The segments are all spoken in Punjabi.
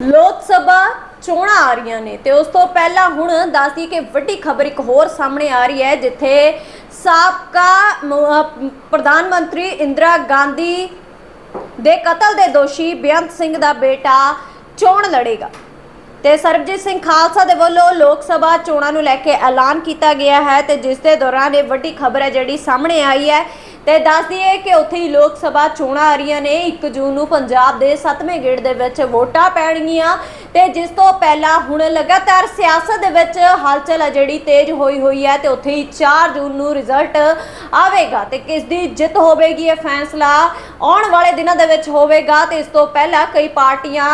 ਲੋਕ ਸਭਾ ਚੋਣਾਂ ਆ ਰਹੀਆਂ ਨੇ ਤੇ ਉਸ ਤੋਂ ਪਹਿਲਾਂ ਹੁਣ ਦੱਸਦੀ ਕਿ ਵੱਡੀ ਖਬਰ ਇੱਕ ਹੋਰ ਸਾਹਮਣੇ ਆ ਰਹੀ ਹੈ, ਜਿੱਥੇ ਸਾਬਕਾ ਪ੍ਰਧਾਨ ਮੰਤਰੀ ਇੰਦਰਾ ਗਾਂਧੀ ਦੇ ਕਤਲ ਦੇ ਦੋਸ਼ੀ ਬੇਅੰਤ ਸਿੰਘ ਦਾ ਬੇਟਾ ਚੋਣ ਲੜੇਗਾ। ਤੇ ਸਰਬਜੀਤ ਸਿੰਘ ਖਾਲਸਾ ਦੇ ਵੱਲੋਂ ਲੋਕ ਸਭਾ ਚੋਣਾਂ ਨੂੰ ਲੈ ਕੇ ਐਲਾਨ ਕੀਤਾ ਗਿਆ ਹੈ ਤੇ ਜਿਸ ਦੇ ਦੌਰਾਨ ਇਹ ਵੱਡੀ ਖਬਰ ਹੈ ਜਿਹੜੀ ਸਾਹਮਣੇ ਆਈ ਹੈ ਤੇ ਦੱਸਦੀ ਹੈ ਕਿ ਉੱਥੇ ਹੀ ਲੋਕ ਸਭਾ ਚੋਣਾਂ ਆ ਰਹੀਆਂ ਨੇ। 1 ਜੂਨ ਨੂੰ ਪੰਜਾਬ ਦੇ 7ਵੇਂ ਗੇੜ ਦੇ ਵਿੱਚ ਵੋਟਾਂ ਪੈਣਗੀਆਂ ਤੇ ਜਿਸ ਤੋਂ ਪਹਿਲਾਂ ਹੁਣ ਲਗਾਤਾਰ ਸਿਆਸਤ ਦੇ ਵਿੱਚ ਹਲਚਲ ਹੈ ਜਿਹੜੀ ਤੇਜ਼ ਹੋਈ ਹੋਈ ਹੈ ਤੇ ਉੱਥੇ ਹੀ 4 ਜੂਨ ਨੂੰ ਰਿਜ਼ਲਟ ਆਵੇਗਾ ਤੇ ਕਿਸ ਦੀ ਜਿੱਤ ਹੋਵੇਗੀ ਇਹ ਫੈਸਲਾ ਆਉਣ ਵਾਲੇ ਦਿਨਾਂ ਦੇ ਵਿੱਚ ਹੋਵੇਗਾ ਤੇ ਇਸ ਤੋਂ ਪਹਿਲਾਂ ਕਈ ਪਾਰਟੀਆਂ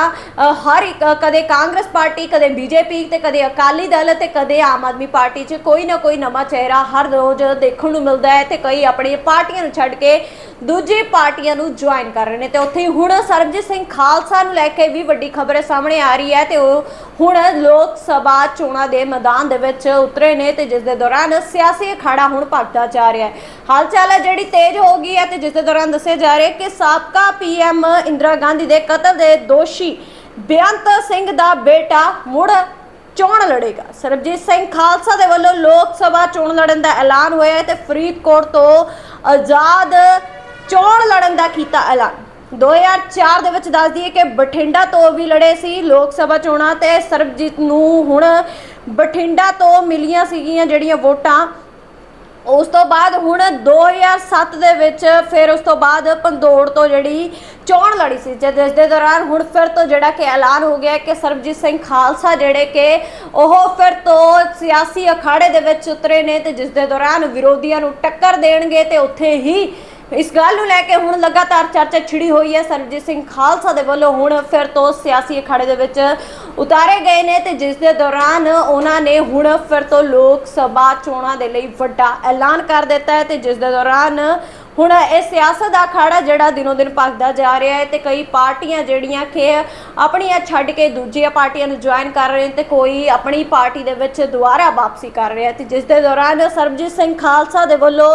ਹਰ ਇੱਕ, ਕਦੇ ਕਾਂਗਰਸ ਪਾਰਟੀ, ਕਦੇ ਬੀਜੇਪੀ ਤੇ ਕਦੇ ਅਕਾਲੀ ਦਲ ਤੇ ਕਦੇ ਆਮ ਆਦਮੀ ਪਾਰਟੀ 'ਚ ਕੋਈ ਨਾ ਕੋਈ ਨਵਾਂ ਚਿਹਰਾ ਹਰ ਰੋਜ਼ ਦੇਖਣ ਨੂੰ ਮਿਲਦਾ ਹੈ ਤੇ ਕਈ ਆਪਣੀ ਪਾਰਟੀਆਂ ਨੂੰ ਛੱਡ ਕੇ ਦੂਜੀ ਪਾਰਟੀਆਂ ਨੂੰ ਜੁਆਇਨ ਕਰ ਰਹੇ ਨੇ ਤੇ ਉੱਥੇ ਹੀ ਹੁਣ ਸਰਬਜੀਤ ਸਿੰਘ ਖਾਲਸਾ ਨੂੰ ਲੈ ਕੇ ਵੀ ਵੱਡੀ ਖਬਰ ਸਾਹਮਣੇ ਆ ਰਹੀ ਹੈ ਤੇ ਉਹ ਹੁਣ ਲੋਕ ਸਭਾ ਚੋਣਾਂ ਦੇ ਮੈਦਾਨ ਦੇ ਵਿੱਚ ਉਤਰੇ ਨੇ ਤੇ ਜਿਸ ਦੇ ਦੌਰਾਨ ਸਿਆਸੀ ਅਖਾੜਾ ਹੁਣ ਭਗਦਾ ਜਾ ਰਿਹਾ ਹੈ। ਹਾਲਚਾਲ ਹੈ ਜਿਹੜੀ ਤੇਜ਼ ਹੋ ਗਈ ਹੈ ਤੇ ਜਿਸ ਦੇ ਦੌਰਾਨ ਦੱਸਿਆ ਜਾ ਰਿਹਾ ਕਿ ਸਾਬਕਾ ਪੀਐਮ ਇੰਦਰਾ ਗਾਂਧੀ ਦੇ ਕਤਲ ਦੇ ਦੋਸ਼ੀ ਬੇਅੰਤ ਸਿੰਘ ਦਾ ਬੇਟਾ ਮੁੜ ਚੋਣ ਲੜੇਗਾ। ਸਰਬਜੀਤ ਸਿੰਘ ਖਾਲਸਾ ਦੇ ਵੱਲੋਂ ਲੋਕ ਸਭਾ ਚੋਣ ਲੜਨ ਦਾ ਐਲਾਨ ਹੋਇਆ ਹੈ ਤੇ ਫਰੀਦਕੋਟ ਤੋਂ ਆਜ਼ਾਦ ਚੋਣ ਲੜਨ ਦਾ ਕੀਤਾ ਐਲਾਨ। 2004 ਦੇ ਵਿੱਚ ਦੱਸ ਦਈਏ ਕਿ ਬਠਿੰਡਾ ਤੋਂ ਵੀ ਲੜੇ ਸੀ ਲੋਕ ਸਭਾ ਚੋਣਾਂ ਤੇ ਸਰਬਜੀਤ ਨੂੰ ਹੁਣ ਬਠਿੰਡਾ ਤੋਂ ਮਿਲੀਆਂ ਸੀਗੀਆਂ ਜਿਹੜੀਆਂ ਵੋਟਾਂ। ਉਸ ਤੋਂ ਬਾਅਦ ਹੁਣ 2007 ਦੇ ਵਿੱਚ ਫਿਰ ਉਸ ਤੋਂ ਬਾਅਦ ਪੰਦੋੜ ਤੋਂ ਜਿਹੜੀ ਚੋਣ ਲੜੀ ਸੀ, ਜਿਸ ਦੇ ਦੌਰਾਨ ਹੁਣ ਫਿਰ ਤੋਂ ਜਿਹੜਾ ਕਿ ਐਲਾਨ ਹੋ ਗਿਆ ਕਿ ਸਰਬਜੀਤ ਸਿੰਘ ਖਾਲਸਾ ਜਿਹੜੇ ਕਿ ਉਹ ਫਿਰ ਤੋਂ ਸਿਆਸੀ ਅਖਾੜੇ ਦੇ ਵਿੱਚ ਉਤਰੇ ਨੇ ਤੇ ਜਿਸ ਦੇ ਦੌਰਾਨ ਵਿਰੋਧੀਆਂ ਨੂੰ ਟੱਕਰ ਦੇਣਗੇ ਤੇ ਉੱਥੇ ਹੀ ਇਸ ਗੱਲ ਨੂੰ ਲੈ ਕੇ ਹੁਣ ਲਗਾਤਾਰ ਚਰਚਾ ਛਿੜੀ ਹੋਈ ਹੈ ਸਰਬਜੀਤ ਸਿੰਘ ਖਾਲਸਾ ਦੇ ਵੱਲੋਂ। ਹੁਣ ਫਿਰ ਤੋਂ ਸਿਆਸੀ ਅਖਾੜੇ ਦੇ ਵਿੱਚ ਉਤਾਰੇ ਗਏ ਨੇ ਤੇ ਜਿਸ ਦੇ ਦੌਰਾਨ ਉਹਨਾਂ ਨੇ ਹੁਣ ਫਿਰ ਤੋਂ ਲੋਕ ਸਭਾ ਚੋਣਾਂ ਦੇ ਲਈ ਵੱਡਾ ਐਲਾਨ ਕਰ ਦਿੱਤਾ ਹੈ ਤੇ ਜਿਸ ਦੇ ਦੌਰਾਨ ਹੁਣ ਇਹ ਸਿਆਸਤ ਦਾ ਅਖਾੜਾ ਜਿਹੜਾ ਦਿਨੋਂ ਦਿਨ ਭਖਦਾ ਜਾ ਰਿਹਾ ਹੈ ਤੇ ਕਈ ਪਾਰਟੀਆਂ ਜਿਹੜੀਆਂ ਕਿ ਆਪਣੀਆਂ ਛੱਡ ਕੇ ਦੂਜੀਆਂ ਪਾਰਟੀਆਂ ਨੂੰ ਜੁਆਇਨ ਕਰ ਰਹੇ ਨੇ ਤੇ ਕੋਈ ਆਪਣੀ ਪਾਰਟੀ ਦੇ ਵਿੱਚ ਦੁਬਾਰਾ ਵਾਪਸੀ ਕਰ ਰਿਹਾ ਤੇ ਜਿਸ ਦੇ ਦੌਰਾਨ ਸਰਬਜੀਤ ਸਿੰਘ ਖਾਲਸਾ ਦੇ ਵੱਲੋਂ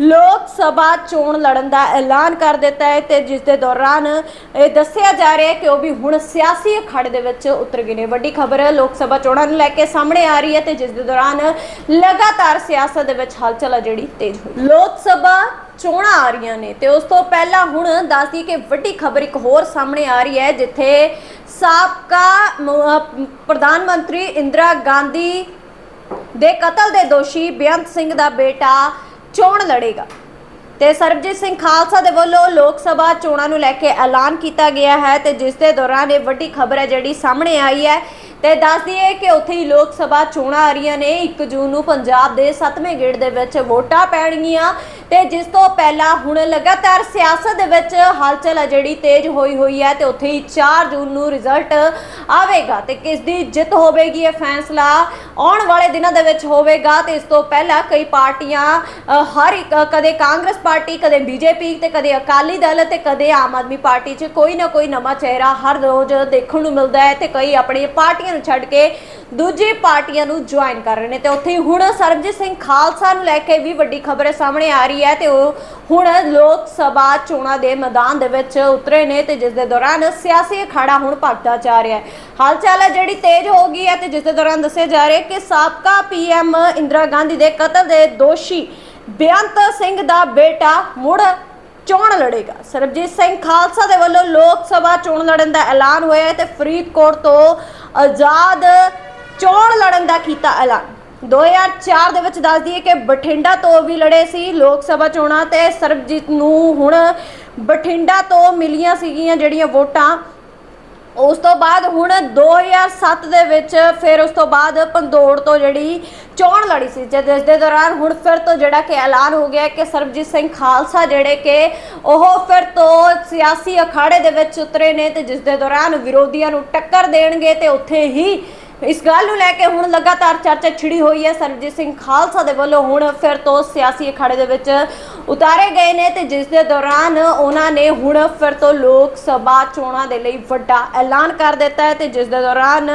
ਲੋਕ ਸਭਾ ਚੋਣ ਲੜਨ ਦਾ ਐਲਾਨ ਕਰ ਦਿੱਤਾ ਹੈ ਤੇ ਜਿਸ ਦੇ ਦੌਰਾਨ ਇਹ ਦੱਸਿਆ ਜਾ ਰਿਹਾ ਹੈ ਕਿ ਉਹ ਵੀ ਹੁਣ ਸਿਆਸੀ ਅਖਾੜੇ ਦੇ ਵਿੱਚ ਉਤਰ ਗਏ ਨੇ। ਵੱਡੀ ਖਬਰ ਲੋਕ ਸਭਾ ਚੋਣਾਂ ਨੂੰ ਲੈ ਕੇ ਸਾਹਮਣੇ ਆ ਰਹੀ ਹੈ ਤੇ ਜਿਸ ਦੇ ਦੌਰਾਨ ਲਗਾਤਾਰ ਸਿਆਸਤ ਦੇ ਵਿੱਚ ਹਲਚਲ ਹੈ ਜਿਹੜੀ ਤੇਜ਼ ਹੋਈ। ਲੋਕ ਸਭਾ ਚੋਣਾਂ ਆ ਰਹੀਆਂ ਨੇ ਤੇ ਉਸ ਤੋਂ ਪਹਿਲਾਂ ਹੁਣ ਦੱਸਦੀ ਕਿ ਵੱਡੀ ਖਬਰ ਇੱਕ ਹੋਰ ਸਾਹਮਣੇ ਆ ਰਹੀ ਹੈ, ਜਿੱਥੇ ਸਾਬਕਾ ਪ੍ਰਧਾਨ ਮੰਤਰੀ ਇੰਦਰਾ ਗਾਂਧੀ ਦੇ ਕਤਲ ਦੇ ਦੋਸ਼ੀ ਬੇਅੰਤ ਸਿੰਘ ਦਾ ਬੇਟਾ ਚੋਣ ਲੜੇਗਾ। ਤੇ ਸਰਬਜੀਤ ਸਿੰਘ ਖਾਲਸਾ ਦੇ ਵੱਲੋਂ ਲੋਕ ਸਭਾ ਚੋਣਾਂ ਨੂੰ ਲੈ ਕੇ ਐਲਾਨ ਕੀਤਾ ਗਿਆ ਹੈ ਤੇ ਜਿਸ ਦੇ ਦੌਰਾਨ ਇਹ ਵੱਡੀ ਖਬਰ ਹੈ ਜਿਹੜੀ ਸਾਹਮਣੇ ਆਈ ਹੈ ਤੇ ਦੱਸਦੀ ਹੈ ਕਿ ਉੱਥੇ ਹੀ ਲੋਕ ਸਭਾ ਚੋਣਾਂ ਆ ਰਹੀਆਂ ਨੇ। 1 ਜੂਨ ਨੂੰ ਪੰਜਾਬ ਦੇ 7ਵੇਂ ਗੇੜ ਦੇ ਵਿੱਚ ਵੋਟਾਂ ਪੈਣਗੀਆਂ ਤੇ ਜਿਸ ਤੋਂ ਪਹਿਲਾਂ ਹੁਣ ਲਗਾਤਾਰ ਸਿਆਸਤ ਦੇ ਵਿੱਚ ਹਲਚਲ ਹੈ ਜਿਹੜੀ ਤੇਜ਼ ਹੋਈ ਹੋਈ ਹੈ ਤੇ ਉੱਥੇ ਹੀ 4 ਜੂਨ ਨੂੰ ਰਿਜ਼ਲਟ ਆਵੇਗਾ ਤੇ ਕਿਸ ਦੀ ਜਿੱਤ ਹੋਵੇਗੀ ਇਹ ਫੈਸਲਾ ਆਉਣ ਵਾਲੇ ਦਿਨਾਂ ਦੇ ਵਿੱਚ ਹੋਵੇਗਾ ਤੇ ਇਸ ਤੋਂ ਪਹਿਲਾਂ ਕਈ ਪਾਰਟੀਆਂ ਹਰ ਇੱਕ, ਕਦੇ ਕਾਂਗਰਸ ਪਾਰਟੀ, ਕਦੇ ਬੀਜੇਪੀ ਤੇ ਕਦੇ ਅਕਾਲੀ ਦਲ ਤੇ ਕਦੇ ਆਮ ਆਦਮੀ ਪਾਰਟੀ 'ਚ ਕੋਈ ਨਾ ਕੋਈ ਨਵਾਂ ਚਿਹਰਾ ਹਰ ਰੋਜ਼ ਦੇਖਣ ਨੂੰ ਮਿਲਦਾ ਹੈ ਤੇ ਕਈ ਆਪਣੀ ਪਾਰਟੀਆਂ ਨੂੰ ਛੱਡ ਕੇ ਦੂਜੀ ਪਾਰਟੀਆਂ ਨੂੰ ਜੁਆਇਨ ਕਰ ਰਹੇ ਨੇ ਤੇ ਉੱਥੇ ਹੀ ਹੁਣ ਸਰਬਜੀਤ ਸਿੰਘ ਖਾਲਸਾ ਨੂੰ ਲੈ ਕੇ ਵੀ ਵੱਡੀ ਖਬਰ ਸਾਹਮਣੇ ਆ ਰਹੀ ਹੈ ਤੇ ਉਹ ਹੁਣ ਲੋਕ ਸਭਾ ਚੋਣਾਂ ਦੇ ਮੈਦਾਨ ਦੇ ਵਿੱਚ ਉਤਰੇ ਨੇ ਤੇ ਜਿਸ ਦੇ ਦੌਰਾਨ ਸਿਆਸੀ ਅਖਾੜਾ ਹੁਣ ਭਗਦਾ ਜਾ ਰਿਹਾ ਹੈ। ਹਾਲਚਾਲ ਹੈ ਜਿਹੜੀ ਤੇਜ਼ ਹੋ ਗਈ ਹੈ ਤੇ ਜਿਸ ਦੇ ਦੌਰਾਨ ਦੱਸਿਆ ਜਾ ਰਿਹਾ ਕਿ ਸਾਬਕਾ ਪੀਐਮ ਇੰਦਰਾ ਗਾਂਧੀ ਦੇ ਕਤਲ ਦੇ ਦੋਸ਼ੀ ਬੇਅੰਤ ਸਿੰਘ ਦਾ ਬੇਟਾ ਮੁੜ ਚੋਣ ਲੜੇਗਾ। ਸਰਬਜੀਤ ਸਿੰਘ ਖਾਲਸਾ ਦੇ ਵੱਲੋਂ ਲੋਕ ਸਭਾ ਚੋਣ ਲੜਨ ਦਾ ਐਲਾਨ ਹੋਇਆ ਹੈ ਤੇ ਫਰੀਦਕੋਟ ਤੋਂ ਆਜ਼ਾਦ ਚੋਣ ਲੜਨ ਦਾ ਕੀਤਾ ਐਲਾਨ। 2004 ਦੇ ਵਿੱਚ ਦੱਸ ਦਈਏ ਕਿ ਬਠਿੰਡਾ ਤੋਂ ਵੀ ਲੜੇ ਸੀ ਲੋਕ ਸਭਾ ਚੋਣਾਂ ਤੇ ਸਰਬਜੀਤ ਨੂੰ ਹੁਣ ਬਠਿੰਡਾ ਤੋਂ ਮਿਲੀਆਂ ਸੀਗੀਆਂ ਜਿਹੜੀਆਂ ਵੋਟਾਂ। ਉਸ ਤੋਂ ਬਾਅਦ ਹੁਣ 2007 ਦੇ ਵਿੱਚ ਫਿਰ ਉਸ ਤੋਂ ਬਾਅਦ ਪੰਦੋੜ ਤੋਂ ਜਿਹੜੀ ਚੋਣ ਲੜੀ ਸੀ ਜਦ ਇਸ ਦੇ ਦੌਰਾਨ ਹੁਣ ਫਿਰ ਤੋਂ ਜਿਹੜਾ ਕਿ ਐਲਾਨ ਹੋ ਗਿਆ ਕਿ ਸਰਬਜੀਤ ਸਿੰਘ ਖਾਲਸਾ ਜਿਹੜੇ ਕਿ ਉਹ ਫਿਰ ਤੋਂ ਸਿਆਸੀ ਅਖਾੜੇ ਦੇ ਵਿੱਚ ਉਤਰੇ ਨੇ ਤੇ ਜਿਸ ਦੇ ਦੌਰਾਨ ਵਿਰੋਧੀਆਂ ਨੂੰ ਟੱਕਰ ਦੇਣਗੇ ਤੇ ਉੱਥੇ ਹੀ ਇਸ ਗੱਲ ਨੂੰ ਲੈ ਕੇ ਹੁਣ ਲਗਾਤਾਰ ਚਰਚਾ ਛਿੜੀ ਹੋਈ ਹੈ ਸਰਬਜੀਤ ਸਿੰਘ ਖਾਲਸਾ ਦੇ ਵੱਲੋਂ। ਹੁਣ ਫਿਰ ਤੋਂ ਸਿਆਸੀ ਅਖਾੜੇ ਦੇ ਵਿੱਚ ਉਤਾਰੇ ਗਏ ਨੇ ਤੇ ਜਿਸ ਦੇ ਦੌਰਾਨ ਉਹਨਾਂ ਨੇ ਹੁਣ ਫਿਰ ਤੋਂ ਲੋਕ ਸਭਾ ਚੋਣਾਂ ਦੇ ਲਈ ਵੱਡਾ ਐਲਾਨ ਕਰ ਦਿੱਤਾ ਹੈ ਤੇ ਜਿਸ ਦੇ ਦੌਰਾਨ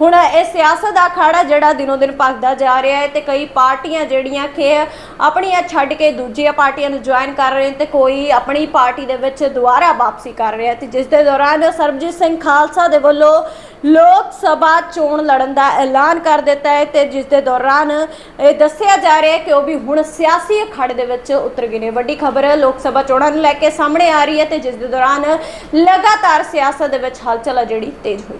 ਹੁਣ ਇਹ ਸਿਆਸਤ ਦਾ ਅਖਾੜਾ ਜਿਹੜਾ ਦਿਨੋ ਦਿਨ ਭਖਦਾ ਜਾ ਰਿਹਾ ਹੈ ਤੇ ਕਈ ਪਾਰਟੀਆਂ ਜਿਹੜੀਆਂ ਕਿ ਆਪਣੀਆਂ ਛੱਡ ਕੇ ਦੂਜੀਆਂ ਪਾਰਟੀਆਂ ਨੂੰ ਜੁਆਇਨ ਕਰ ਰਹੇ ਨੇ ਤੇ ਕੋਈ ਆਪਣੀ ਪਾਰਟੀ ਦੇ ਵਿੱਚ ਦੁਬਾਰਾ ਵਾਪਸੀ ਕਰ ਰਿਹਾ ਤੇ ਜਿਸ ਦੇ ਦੌਰਾਨ ਸਰਬਜੀਤ ਸਿੰਘ ਖਾਲਸਾ ਦੇ ਵੱਲੋਂ ਲੋਕ ਸਭਾ ਚੋਣ ਲੜਨ ਦਾ ਐਲਾਨ ਕਰ ਦਿੱਤਾ ਹੈ ਤੇ ਜਿਸ ਦੇ ਦੌਰਾਨ ਇਹ ਦੱਸਿਆ ਜਾ ਰਿਹਾ ਹੈ ਕਿ ਉਹ ਵੀ ਹੁਣ ਸਿਆਸੀ ਅਖਾੜੇ ਦੇ ਵਿੱਚ ਉਤਰ ਗਏ ਨੇ। ਵੱਡੀ ਖਬਰ ਲੋਕ ਸਭਾ ਚੋਣਾਂ ਨੂੰ ਲੈ ਕੇ ਸਾਹਮਣੇ ਆ ਰਹੀ ਹੈ ਤੇ ਜਿਸ ਦੇ ਦੌਰਾਨ ਲਗਾਤਾਰ ਸਿਆਸਤ ਦੇ ਵਿੱਚ ਹਲਚਲ ਆ ਜਿਹੜੀ ਤੇਜ਼ ਹੋਈ।